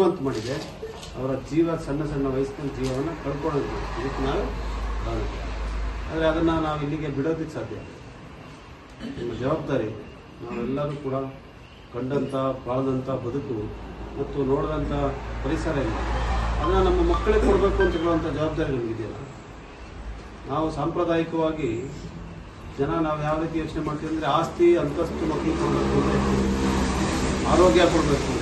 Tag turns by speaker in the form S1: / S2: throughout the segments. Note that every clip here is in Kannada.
S1: ಜೀವಂತ ಮಾಡಿದೆ. ಅವರ ಜೀವ, ಸಣ್ಣ ಸಣ್ಣ ವಯಸ್ಸಿನ ಜೀವವನ್ನು ಕಳ್ಕೊಳ್ಳೋದು. ಇದಕ್ಕೆ ನಾವು ಆದರೆ ಅದನ್ನು ನಾವು ಇಲ್ಲಿಗೆ ಬಿಡೋದಕ್ಕೆ ಸಾಧ್ಯ ನಮ್ಮ ಜವಾಬ್ದಾರಿ, ನಾವೆಲ್ಲರೂ ಕೂಡ ಕಂಡಂಥ ಬಾಳದಂಥ ಬದುಕು ಮತ್ತು ನೋಡಿದಂಥ ಪರಿಸರ ಇಲ್ಲ. ಅದನ್ನು ನಮ್ಮ ಮಕ್ಕಳಿಗೆ ಕೊಡಬೇಕು ಅಂತ ಹೇಳುವಂಥ ಜವಾಬ್ದಾರಿ ನಮಗಿದೆಯಲ್ಲ ನಾವು ಸಾಂಪ್ರದಾಯಿಕವಾಗಿ ಜನ ನಾವು ಯಾವ ರೀತಿ ಯೋಚನೆ ಮಾಡ್ತೀವಿ ಅಂದರೆ ಆಸ್ತಿ, ಅಂತಸ್ತು ಮಕ್ಕಳಿಗೆ ಕೊಡಬೇಕು ಆರೋಗ್ಯ ಕೊಡಬೇಕು.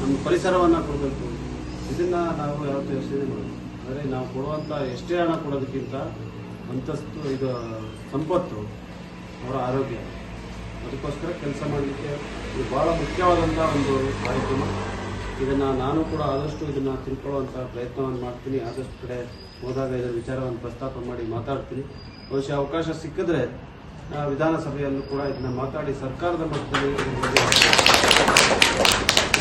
S1: ನಮ್ಮ ಪರಿಸರವನ್ನು ಕೊಡಬೇಕು. ಇದನ್ನು ನಾವು ಯಾವತ್ತೂ ಯೋಚನೆ ಮಾಡಬೇಕು ಆದರೆ ನಾವು ಕೊಡುವಂಥ ಎಷ್ಟೇ ಹಣ ಕೊಡೋದಕ್ಕಿಂತ ಅಂತಸ್ತು, ಇದು ಸಂಪತ್ತು ಅವರ ಆರೋಗ್ಯ. ಅದಕ್ಕೋಸ್ಕರ ಕೆಲಸ ಮಾಡಲಿಕ್ಕೆ ಇದು ಭಾಳ ಮುಖ್ಯವಾದಂಥ ಒಂದು ಕಾರ್ಯಕ್ರಮ. ಇದನ್ನು ನಾನು ಕೂಡ ಆದಷ್ಟು ಇದನ್ನು ತಿಳ್ಕೊಳ್ಳುವಂಥ ಪ್ರಯತ್ನವನ್ನು ಮಾಡ್ತೀನಿ. ಆದಷ್ಟು ಕಡೆ ಹೋದಾಗ ಇದರ ವಿಚಾರವನ್ನು ಪ್ರಸ್ತಾಪ ಮಾಡಿ ಮಾತಾಡ್ತೀನಿ. ಬಹುಶಃ ಅವಕಾಶ ಸಿಕ್ಕಿದ್ರೆ ವಿಧಾನಸಭೆಯಲ್ಲೂ ಕೂಡ ಇದನ್ನ ಮಾತಾಡಿ ಸರ್ಕಾರದ ಮಟ್ಟದಲ್ಲಿ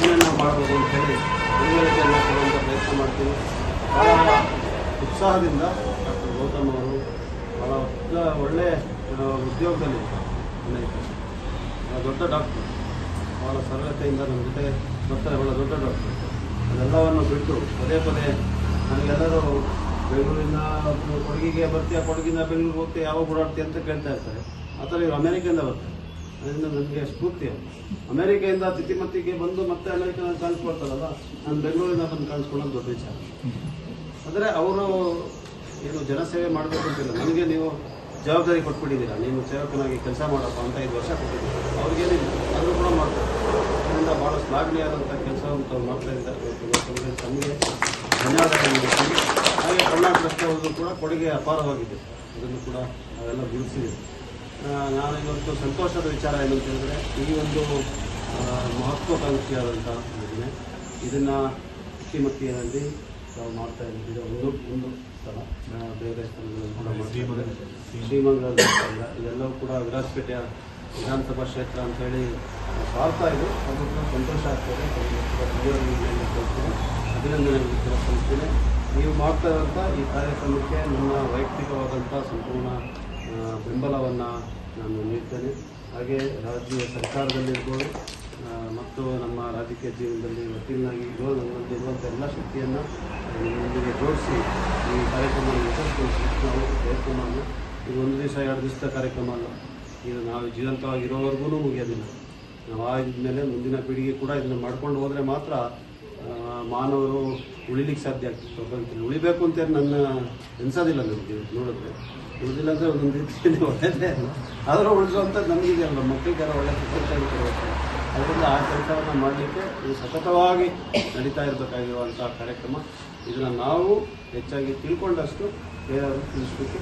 S1: ಏನನ್ನ ಮಾಡಬಹುದು ಅಂತ ಹೇಳಿ ತಿಳುವಳಿಕೆಯನ್ನು ಕೊಡುವಂಥ ಪ್ರಯತ್ನ ಮಾಡ್ತೀವಿ. ಭಾಳ ಉತ್ಸಾಹದಿಂದ ಡಾಕ್ಟರ್ ಗೌತಮ್ ಅವರು ಬಹಳ ಒಳ್ಳೆಯ ಉದ್ಯೋಗದಲ್ಲಿ ದೊಡ್ಡ ಡಾಕ್ಟರ್. ಭಾಳ ಸರಳತೆಯಿಂದ ನಮ್ಮ ಜೊತೆ ಬರ್ತಾರೆ. ಬಹಳ ದೊಡ್ಡ ಡಾಕ್ಟರ್. ಅದೆಲ್ಲವನ್ನು ಬಿಟ್ಟು ಪದೇ ಪದೇ ನನಗೆಲ್ಲರೂ ಬೆಂಗಳೂರಿನ ಕೊಡಗಿಗೆ ಬರ್ತೀಯ ಕೊಡಗಿಂದ ಬೆಂಗಳೂರಿಗೆ ಹೋಗ್ತೀಯ, ಯಾವಾಗ ಓಡಾಡ್ತೀಯ ಅಂತ ಕೇಳ್ತಾ ಇರ್ತಾರೆ. ಆ ಥರ ಇವರು ಅಮೆರಿಕೆಯಿಂದ ಬರ್ತಾರೆ. ಅದರಿಂದ ನನಗೆ ಸ್ಫೂರ್ತಿ. ಅಮೆರಿಕೆಯಿಂದ ತಿತಿಮತ್ತಿಗೆ ಬಂದು ಮತ್ತೆ ಅಮೆರಿಕನ ಕಳಿಸ್ಕೊಡ್ತಾರಲ್ಲ, ನಾನು ಬೆಂಗಳೂರಿಂದ ಬಂದು ಕಳಿಸ್ಕೊಳ್ಳೋದು ದೊಡ್ಡ ವಿಚಾರ. ಅಂದರೆ ಅವರು ಏನು ಜನಸೇವೆ ಮಾಡಬೇಕು ಅಂತಿಲ್ಲ. ನನಗೆ ನೀವು ಜವಾಬ್ದಾರಿ ಕೊಟ್ಬಿಟ್ಟಿದ್ದೀರಾ. ನೀವು ಸೇವಕನಾಗಿ ಕೆಲಸ ಮಾಡಪ್ಪ ಅಂತ ಐದು ವರ್ಷ ಕೊಟ್ಟಿದ್ದೀರಾ. ಅವ್ರಿಗೇನಿಲ್ಲ ಆದರೂ ಕೂಡ ಮಾಡ್ತಾರೆ. ಅದರಿಂದ ಭಾಳ ಶ್ಲಾಘನೀಯಾದಂಥ ಕೆಲಸವನ್ನು ತಾವು ಮಾಡ್ತಾ ಇದ್ದಾರೆ. ಧನ್ಯವಾದಗಳು ಅವರು ಕೂಡ ಕೊಡುಗೆ ಅಪಾರವಾಗಿದೆ. ಅದನ್ನು ಕೂಡ ನಾವೆಲ್ಲ ಗುರುತಿಸಿದ್ದೀವಿ. ನಾನು ಇವತ್ತು ಸಂತೋಷದ ವಿಚಾರ ಏನು ಅಂತ ಹೇಳಿದ್ರೆ ಈ ಒಂದು ಮಹತ್ವಾಕಾಂಕ್ಷಿಯಾದಂಥ ಯೋಜನೆ ಇದನ್ನು ಶ್ರೀಮತಿಯಲ್ಲಿ ನಾವು ಮಾಡ್ತಾ ಇದ್ದೀವಿ. ಒಂದು ಒಂದು ಸ್ಥಳ ಬೇರೆ ಸ್ಥಳಗಳಲ್ಲಿ ಕೂಡ ಮಾಡ್ತೀವಿ ಸ್ಥಳ. ಇದೆಲ್ಲವೂ ಕೂಡ ವಿರಾಜಪೇಟೆಯ ವಿಧಾನಸಭಾ ಕ್ಷೇತ್ರ ಅಂತೇಳಿ ಬಾಳ್ತಾ ಇದೆ ಅದು ಕೂಡ ಸಂತೋಷ ಆಗ್ತದೆ. ಅಭಿನಂದನೆ ಕೂಡ ನೀವು ಮಾಡ್ತಾ ಇರುವಂಥ ಈ ಕಾರ್ಯಕ್ರಮಕ್ಕೆ ನನ್ನ ವೈಯಕ್ತಿಕವಾದಂಥ ಸಂಪೂರ್ಣ ಬೆಂಬಲವನ್ನು ನಾನು ನೀಡ್ತೇನೆ. ಹಾಗೆ ರಾಜ್ಯ ಸರ್ಕಾರದಲ್ಲಿರ್ಬೋದು ಮತ್ತು ನಮ್ಮ ರಾಜಕೀಯ ಜೀವನದಲ್ಲಿ ಒಟ್ಟಿನಾಗಿ ಇರೋ ನನ್ನಲ್ಲಿರುವಂಥ ಎಲ್ಲ ಶಕ್ತಿಯನ್ನು ನಿಮ್ಮೊಂದಿಗೆ ಜೋಡಿಸಿ ಈ ಕಾರ್ಯಕ್ರಮ ಯಶಸ್ವಿಗೊಳಿಸಲಿಕ್ಕೆ ನಾವು ಇದು ಒಂದು ದಿವಸ, ಎರಡು ದಿವಸದ ಕಾರ್ಯಕ್ರಮ ಅಲ್ಲ. ಇದು ನಾವು ಜೀವಂತವಾಗಿರೋವರೆಗೂ ಮುಗಿಯೋದಿಲ್ಲ. ನಾವು ಆದ್ಮೇಲೆ ಮುಂದಿನ ಪೀಳಿಗೆ ಕೂಡ ಇದನ್ನು ಮಾಡ್ಕೊಂಡು ಹೋದರೆ ಮಾತ್ರ ಮಾನವರು ಉಳಿಲಿಕ್ಕೆ ಸಾಧ್ಯ ಆಗ್ತಿತ್ತು. ಪ್ರಪಂಚದಲ್ಲಿ ಉಳಿಬೇಕು ಅಂತ ನನ್ನ ಎನ್ಸೋದಿಲ್ಲ ನನಗೆ ನೋಡಿದ್ರೆ. ಉಳಿದಿಲ್ಲ ಅಂದರೆ ಒಂದೊಂದು ರೀತಿಯಲ್ಲಿ ಒಳ್ಳೆಯದೇ ಅಲ್ಲ. ಆದರೂ ನಮಗಿದೆ ಅಲ್ಲ. ಮಕ್ಕಳಿಗೆಲ್ಲ ಒಳ್ಳೆ ಪ್ರಪಂಚ ಕೊಡಬೇಕು ಅದರಿಂದ ಆ ಕೆಲಸವನ್ನು ಮಾಡಲಿಕ್ಕೆ ಇದು ಸತತವಾಗಿ ನಡೀತಾ ಇರಬೇಕಾಗಿರುವಂಥ ಕಾರ್ಯಕ್ರಮ. ಇದನ್ನು ನಾವು ಹೆಚ್ಚಾಗಿ ತಿಳ್ಕೊಂಡಷ್ಟು ಬೇರೆಯವರು ತಿಳಿಸ್ಲಿಕ್ಕೆ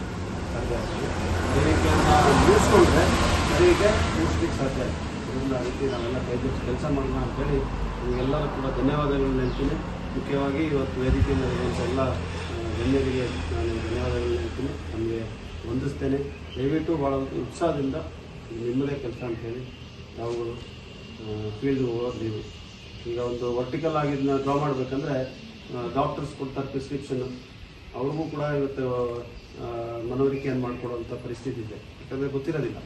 S1: ಸಾಧ್ಯ ಆಗ್ತದೆ. ಬೇಡಿಕೆಯನ್ನು ಮುಗಿಸ್ಕೊಂಡ್ರೆ ಅದಕ್ಕೆ ಮುಗಿಸ್ಲಿಕ್ಕೆ ಸಾಧ್ಯ ಆಗ್ತದೆ. ಅದರಿಂದ ಅದಕ್ಕೆ ನಾವೆಲ್ಲ ಕೈ ಕೆಲಸ ಮಾಡೋಣ ಅಂತೇಳಿ ನಿಮಗೆಲ್ಲರೂ ಕೂಡ ಧನ್ಯವಾದಗಳನ್ನು ಹೇಳ್ತೀನಿ. ಮುಖ್ಯವಾಗಿ ಇವತ್ತು ಇರುವಂಥ ಎಲ್ಲ ಗಣ್ಯರಿಗೆ ನಾನು ಧನ್ಯವಾದಗಳನ್ನು ಹೇಳ್ತೀನಿ. ನಮಗೆ ಹೊಂದಿಸ್ತೇನೆ ದಯವಿಟ್ಟು ಭಾಳ ಉತ್ಸಾಹದಿಂದ ನಿಮ್ಮದೇ ಕೆಲಸ ಅಂತೇಳಿ ತಾವುಗಳು ಫೀಲ್ಡ್ ಹೋಗೋದು ನೀವು. ಈಗ ಒಂದು ವರ್ಟಿಕಲ್ ಆಗಿದ್ದನ್ನ ಡ್ರಾ ಮಾಡಬೇಕಂದ್ರೆ ಡಾಕ್ಟರ್ಸ್ ಕೊಡ್ತಾರೆ ಪ್ರಿಸ್ಕ್ರಿಪ್ಷನ್ ಅವ್ರಿಗೂ ಕೂಡ ಇವತ್ತು ಮನವರಿಕೆಯನ್ನು ಮಾಡಿಕೊಡುವಂಥ ಪರಿಸ್ಥಿತಿ ಇದೆ. ಯಾಕಂದರೆ ಗೊತ್ತಿರೋದಿಲ್ಲ.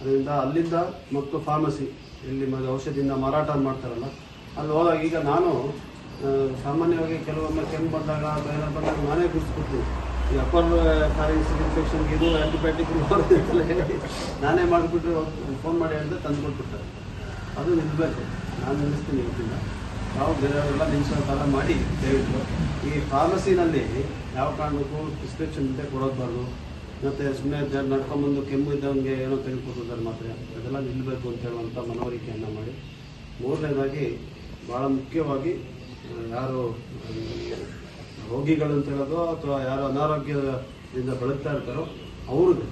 S1: ಅದರಿಂದ ಅಲ್ಲಿಂದ ಮತ್ತು ಫಾರ್ಮಸಿ ಇಲ್ಲಿ ಔಷಧಿಯಿಂದ ಮಾರಾಟ ಮಾಡ್ತಾರಲ್ಲ ಅಲ್ಲಿ ಹೋದಾಗ ಈಗ ನಾನು ಸಾಮಾನ್ಯವಾಗಿ ಕೆಲವೊಮ್ಮೆ ಕೆಮ್ಮು ಬಂದಾಗ, ಬೇರೆ ಬಂದಾಗ ನಾನೇ ಗುರುತಿಸ್ಬಿಡ್ತೀನಿ. ಈ ಅಪ್ಪರ್ ಫಾರಿನ್ಸ್ ಇನ್ಫೆಕ್ಷನ್ಗೆ ಇದು ಆ್ಯಂಟಿಬಯೋಟಿಕ್ ಹೇಳಿ ನಾನೇ ಮಾಡಿಬಿಟ್ಟು ಫೋನ್ ಮಾಡಿ ಅಂತ ತಂದು ಕೊಟ್ಬಿಡ್ತಾರೆ ಅದು ನಿಲ್ಲಬೇಕು ನಾನು ನಿಲ್ಲಿಸ್ತೀನಿ ಇವತ್ತಿಂದ ನಾವು ಬೇರೆಯವರೆಲ್ಲ ನಿಲ್ಲಿಸೋ ಕಾಲ ಮಾಡಿ ದಯವಿಟ್ಟು ಈ ಫಾರ್ಮಸಿನಲ್ಲಿ ಯಾವ ಕಾರಣಕ್ಕೂ ಪ್ರಿಸ್ಕ್ರಿಪ್ಷನ್ ಇದೆ ಕೊಡೋದ್ಬಾರ್ದು. ಮತ್ತು ಸುಮ್ಮನೆ ನಡ್ಕೊಂಬಂದು ಕೆಮ್ಮು ಇದ್ದವನಿಗೆ ಏನೋ ತೆಗೆದುಕೊಟ್ಟಿದ್ದಾರೆ ಮಾತ್ರ. ಅದೆಲ್ಲ ನಿಲ್ಲಬೇಕು ಅಂತ ಹೇಳುವಂಥ ಮನವರಿಕೆಯನ್ನು ಮಾಡಿ. ಮೂರನೇದಾಗಿ ಭಾಳ ಮುಖ್ಯವಾಗಿ ಯಾರು ಆ, ರೋಗಿಗಳು ಅಂತ ಹೇಳೋದು ಅಥವಾ ಯಾರು ಅನಾರೋಗ್ಯದಿಂದ ಬಳಲ್ತಾ ಇರ್ತಾರೋ ಅವ್ರಿಗೆ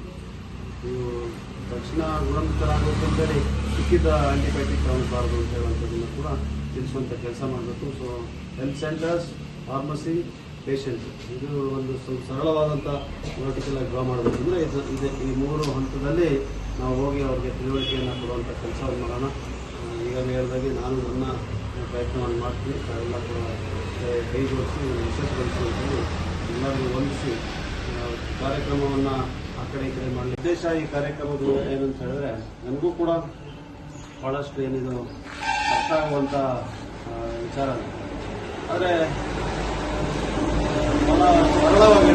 S1: ತಕ್ಷಣ ಗುಣಮುಖರಾಗಬೇಕಂತೇಳಿ ಸಿಕ್ಕಿದ ಆಂಟಿಬಯೋಟಿಕ್ ತಗೊಳ್ಬಾರ್ದು ಅಂತ ಹೇಳುವಂಥದ್ದನ್ನು ಕೂಡ ತಿಳಿಸುವಂಥ ಕೆಲಸ ಮಾಡಬೇಕು. So health centres pharmacy patient ಇದು ಒಂದು ಸ್ವಲ್ಪ ಸರಳವಾದಂಥ ವರ್ಟಿಕಲ್ ಆಗಿ ಡ್ರಾ ಮಾಡಬೇಕು ಅಂದರೆ ಇದು ಇದೆ ಈ ಮೂರು ಹಂತದಲ್ಲಿ ನಾವು ಹೋಗಿ ಅವ್ರಿಗೆ ತಿಳುವಳಿಕೆಯನ್ನು ಕೊಡುವಂಥ ಕೆಲಸವನ್ನು ಮಾಡೋಣ. ಈಗಾಗಲೇ ಹೇಳಿದಾಗೆ ನಾನು ನನ್ನ ಪ್ರಯತ್ನವನ್ನು ಮಾಡ್ತೀನಿ. ತಾವೆಲ್ಲ ಕೂಡ ಕೈ- ಜೋಡಿಸಿ ಯಶಸ್ವಿಗೊಳಿಸಿ ಅಂತೇಳಿ ಎಲ್ಲರಿಗೂ ವಂದಿಸಿ ಕಾರ್ಯಕ್ರಮವನ್ನು ಆ ಕಡೆ ಈ ಕಡೆ ಮಾಡಿ ಉದ್ದೇಶ ಈ ಕಾರ್ಯಕ್ರಮದ ಏನಂತ ಹೇಳಿದ್ರೆ, ನನಗೂ ಕೂಡ ಭಾಳಷ್ಟು ಏನಿದು ಅರ್ಥ ಆಗುವಂಥ ವಿಚಾರ ಆದರೆ ಸರಳವಾಗಿ.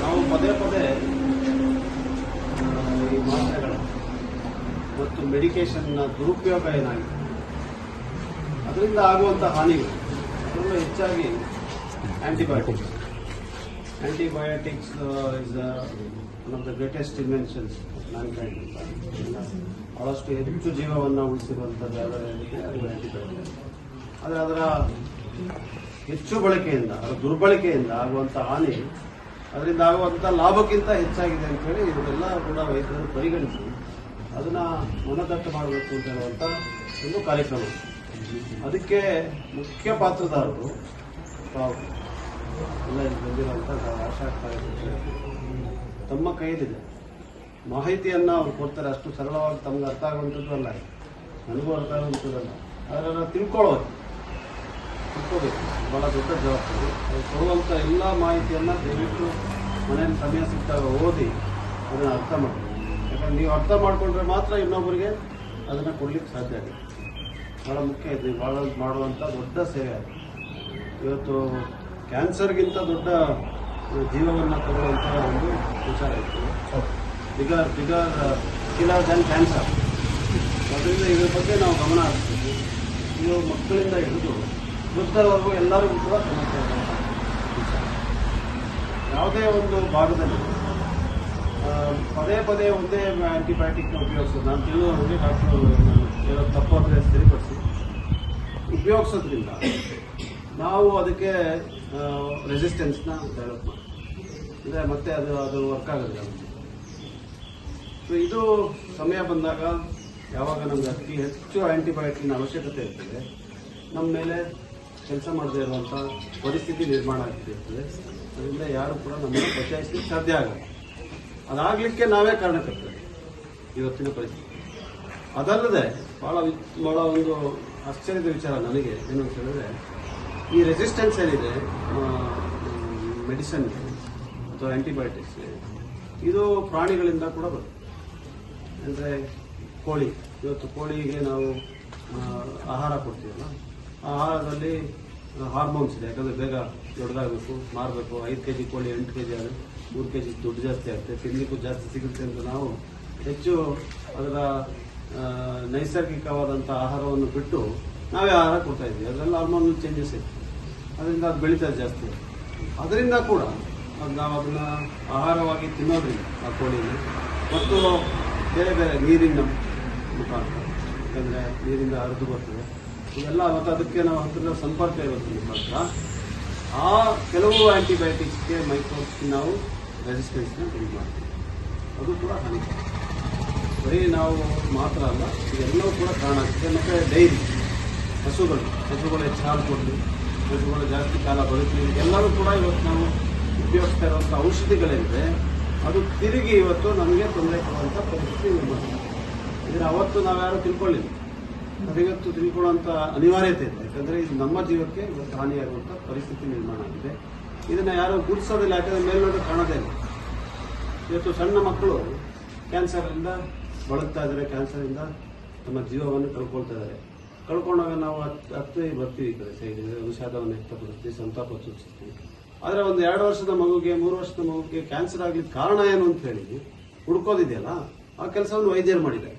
S1: ನಾವು ಪದೇ ಪದೇ ಈ ಮಾತ್ರೆಗಳ ಮತ್ತು ನ ದುರುಪಯೋಗ ಏನಾಗಿದೆ ಅದರಿಂದ ಆಗುವಂಥ ಹಾನಿಗಳು. ಅದರಲ್ಲೂ ಹೆಚ್ಚಾಗಿ antibiotics antibiotics is one of the greatest inventions mankind ಬಹಳಷ್ಟು ಹೆಚ್ಚು ಜೀವವನ್ನು ಉಳಿಸಿರುವಂಥದ್ದು ಆಂಟಿಬಯೋಟಿಕ್ಸ್ ಆದರೆ ಅದರ ಹೆಚ್ಚು ಬಳಕೆಯಿಂದ, ಅದರ ದುರ್ಬಳಕೆಯಿಂದ ಆಗುವಂಥ ಹಾನಿ, ಅದರಿಂದ ಆಗುವಂಥ ಲಾಭಕ್ಕಿಂತ ಹೆಚ್ಚಾಗಿದೆ ಅಂತೇಳಿ ಇವರೆಲ್ಲ ಕೂಡ ವೈದ್ಯರು ಪರಿಗಣಿಸಿ ಅದನ್ನ ಮನದಟ್ಟು ಮಾಡಬೇಕು ಅಂತ ಹೇಳುವಂಥ ಒಂದು ಕಾರ್ಯಕ್ರಮ. ಅದಕ್ಕೆ ಮುಖ್ಯ ಪಾತ್ರದಾರರು ತಾವು ಎಲ್ಲ ಇಲ್ಲಿ ಬಂದಿರುವಂಥ ಆಶಾ ತಮ್ಮ ಕೈಯಲ್ಲಿದೆ. ಮಾಹಿತಿಯನ್ನು ಅವ್ರು ಕೊಡ್ತಾರೆ. ಅಷ್ಟು ಸರಳವಾಗಿ ತಮ್ಗೆ ಅರ್ಥ ಆಗುವಂಥದ್ದು ಅಲ್ಲ ನನಗೂ ಅರ್ಥ ಆಗುವಂಥದ್ದಲ್ಲ ಅದನ್ನು ತಿಳ್ಕೊಳ್ಳೋದು ತಿಳ್ಕೋಬೇಕು. ಭಾಳ ದೊಡ್ಡ ಜವಾಬ್ದಾರಿ. ಅವ್ರು ಕೊಡುವಂಥ ಎಲ್ಲ ಮಾಹಿತಿಯನ್ನು ದಯವಿಟ್ಟು ಮನೆಯಲ್ಲಿ ಸಮಯ ಸಿಕ್ಕಾಗ ಓದಿ ಅದನ್ನು ಅರ್ಥ ಮಾಡಿ ನೀವು ಅರ್ಥ ಮಾಡಿಕೊಂಡ್ರೆ ಮಾತ್ರ ಇನ್ನೊಬ್ಬರಿಗೆ ಅದನ್ನು ಕೊಡ್ಲಿಕ್ಕೆ ಸಾಧ್ಯ ಆಗುತ್ತೆ. ಭಾಳ ಮುಖ್ಯ ಇದು. ಭಾಳ ಮಾಡುವಂಥ ದೊಡ್ಡ ಸೇವೆ ಇವತ್ತು ಕ್ಯಾನ್ಸರ್ಗಿಂತ ದೊಡ್ಡ ಜೀವವನ್ನು ತಗೊಳ್ಳುವಂಥ ಒಂದು ವಿಚಾರ ಇತ್ತು. Bigger bigger killer than cancer. ಅದರಿಂದ ಇದ್ರ ಬಗ್ಗೆ ನಾವು ಗಮನ ಹರಿಸ್ತೀವಿ ಇದು ಮಕ್ಕಳಿಂದ ಹಿಡಿದು ವೃದ್ಧರವರೆಗೂ ಎಲ್ಲರಿಗೂ ಕೂಡ ಸಮಸ್ಯೆ ಯಾವುದೇ ಒಂದು ಭಾಗದಲ್ಲಿ ಪದೇ ಪದೇ ಒಂದೇ ಆ್ಯಂಟಿಬಯೋಟಿಕ್ನ ಉಪಯೋಗಿಸೋದು. ನಾನು ತಿಳಿದವರಿಗೆ ಡಾಕ್ಟರ್ ಏನೋ ತಪ್ಪು ಅಂದರೆ ಸರಿಪಡಿಸಿ. ಉಪಯೋಗಿಸೋದ್ರಿಂದ ನಾವು ಅದಕ್ಕೆ ರೆಸಿಸ್ಟೆನ್ಸ್ನ ಡೆವಲಪ್ ಮಾಡಿ ಅಂದರೆ ಮತ್ತೆ ಅದು ಅದು ವರ್ಕ್ ಆಗೋದಿಲ್ಲ ಸೊ ಇದು ಸಮಯ ಬಂದಾಗ ಯಾವಾಗ ನಮಗೆ ಅತಿ ಹೆಚ್ಚು ಆ್ಯಂಟಿಬಯೋಟಿಕ್ನ ಅವಶ್ಯಕತೆ ಇರ್ತದೆ ನಮ್ಮ ಮೇಲೆ ಕೆಲಸ ಮಾಡದೇ ಇರುವಂಥ ಪರಿಸ್ಥಿತಿ ನಿರ್ಮಾಣ ಆಗ್ತಿರ್ತದೆ. ಅದರಿಂದ ಯಾರು ಕೂಡ ನಮ್ಮನ್ನು ಬಚಾಯಿಸಲಿಕ್ಕೆ ಸಾಧ್ಯ ಆಗಲ್ಲ. ಅದಾಗಲಿಕ್ಕೆ ನಾವೇ ಕಾರಣಕರ್ತದೆ ಇವತ್ತಿನ ಪರಿಸ್ಥಿತಿ. ಅದಲ್ಲದೆ ಬಹಳ ಭಾಳ ಒಂದು ಆಶ್ಚರ್ಯದ ವಿಚಾರ ನನಗೆ ಏನು ಅಂತ ಹೇಳಿದ್ರೆ, ಈ ರೆಸಿಸ್ಟೆನ್ಸ್ ಏನಿದೆ ಮೆಡಿಸನ್ ಅಥವಾ ಆಂಟಿಬಯೋಟಿಕ್ಸ್ ಇದು ಪ್ರಾಣಿಗಳಿಂದ ಕೂಡ ಬರುತ್ತೆ. ಅಂದರೆ ಕೋಳಿ, ಇವತ್ತು ಕೋಳಿಗೆ ನಾವು ಆಹಾರ ಕೊಡ್ತೀವಲ್ಲ, ಆ ಆಹಾರದಲ್ಲಿ ಹಾರ್ಮೋನ್ಸ್ ಇದೆ. ಯಾಕಂದರೆ ಬೇಗ ದೊಡ್ಡದಾಗಬೇಕು, ಮಾರಬೇಕು. ಐದು ಕೆ ಜಿ ಕೋಳಿ ಎಂಟು ಕೆ ಜಿ ಆದರೆ ಮೂರು ಕೆ ಜಿ ದುಡ್ಡು ಜಾಸ್ತಿ ಆಗುತ್ತೆ ತಿನ್ನಲಿಕ್ಕೂ ಜಾಸ್ತಿ ಸಿಗುತ್ತೆ ಅಂತ ನಾವು ಹೆಚ್ಚು ಅದರ ನೈಸರ್ಗಿಕವಾದಂಥ ಆಹಾರವನ್ನು ಬಿಟ್ಟು ನಾವೇ ಆಹಾರ ಕೊಡ್ತಾ ಇದ್ವಿ ಅದರಲ್ಲಿ ಹಾರ್ಮೋನ್ ಚೇಂಜಸ್ ಇತ್ತು ಅದರಿಂದ ಅದು ಬೆಳೀತಾ ಜಾಸ್ತಿ. ಅದರಿಂದ ಕೂಡ ಅದು ನಾವು ಅದನ್ನು ಆಹಾರವಾಗಿ ತಿನ್ನೋದ್ರಿಂದ, ಆ ಕೋಳಿನ ಮತ್ತು ಬೇರೆ ಬೇರೆ ನೀರಿನ ಮುಖಾಂತರ, ಯಾಕಂದರೆ ನೀರಿಂದ ಹರಿದು ಬರ್ತದೆ. ಇವೆಲ್ಲ ಮತ್ತು ಅದಕ್ಕೆ ನಾವು ಹತ್ತಿರದ ಸಂಪರ್ಕ ಇರುತ್ತೆ ಮುಖಾಂತರ ಆ ಕೆಲವು ಆ್ಯಂಟಿಬಯೋಟಿಕ್ಸ್ಗೆ ಮೈಕ್ರೋಬ್ಸ್ಗೆ ನಾವು ರೆಸಿಸ್ಟೆನ್ಸ್ನ ಬಿಲ್ಡ್ ಮಾಡ್ತೀವಿ ಅದು ಕೂಡ ಹಾನಿ. ಬರೀ ನಾವು ಮಾತ್ರ ಅಲ್ಲ ಇದೆಲ್ಲವೂ ಕೂಡ ಕಾರಣ ಆಗ್ತದೆ. ಮತ್ತು ಡೈರಿ, ಹಸುಗಳು ಹಸುಗಳು ಹೆಚ್ಚು ಹಾಲು ಕೊಡಲಿ, ಹಸುಗಳು ಜಾಸ್ತಿ ಕಾಲ ಬದುಕಲಿ. ಎಲ್ಲರೂ ಕೂಡ ಇವತ್ತು ನಾವು ಉಪಯೋಗಿಸ್ತಾ ಇರುವಂಥ ಔಷಧಿಗಳೇನಿದೆ ಅದು ತಿರುಗಿ ಇವತ್ತು ನಮಗೆ ತೊಂದರೆ ಕೊಡುವಂಥ ಪರಿಸ್ಥಿತಿ ನಿರ್ಮಾಣ. ಇದನ್ನು ಅವತ್ತು ನಾವ್ಯಾರು ತಿಳ್ಕೊಳ್ಳಿ ಇವತ್ತು ತಿಳ್ಕೊಳ್ಳುವಂಥ ಅನಿವಾರ್ಯತೆ ಇದೆ. ಯಾಕಂದರೆ ಇದು ನಮ್ಮ ಜೀವಕ್ಕೆ ಇವತ್ತು ಹಾನಿಯಾಗುವಂಥ ಪರಿಸ್ಥಿತಿ ನಿರ್ಮಾಣ ಆಗಿದೆ. ಇದನ್ನು ಯಾರು ಗುರುತಿಸೋದಿಲ್ಲ ಯಾಕಂದರೆ ಮೇಲ್ನೋಟ ಕಾಣೋದೇ ಇಲ್ಲ. ಇವತ್ತು ಸಣ್ಣ ಮಕ್ಕಳು ಕ್ಯಾನ್ಸರಿಂದ ಬಳಲ್ತಾ ಇದ್ದಾರೆ ಕ್ಯಾನ್ಸರಿಂದ ತಮ್ಮ ಜೀವವನ್ನು ಕಳ್ಕೊಳ್ತಾ ಇದ್ದಾರೆ. ಕಳ್ಕೊಂಡಾಗ ನಾವು ಹತ್ತು ಬರ್ತೀವಿ ಈ ಕಡೆ ಸೈಡ್ ವಿಷಾದವನ್ನು ವ್ಯಕ್ತಪಡಿಸ್ತೀವಿ, ಸಂತಾಪ ಸೂಚಿಸ್ತೀವಿ. ಆದರೆ ಒಂದು ಎರಡು ವರ್ಷದ ಮಗುಗೆ, ಮೂರು ವರ್ಷದ ಮಗುಗೆ ಕ್ಯಾನ್ಸರ್ ಆಗಲಿಕ್ಕೆ ಕಾರಣ ಏನು ಅಂತ ಹೇಳಿ ಹುಡ್ಕೋದಿದೆಯಲ್ಲ, ಆ ಕೆಲಸವನ್ನು ವೈದ್ಯರು ಮಾಡಿದ್ದಾರೆ.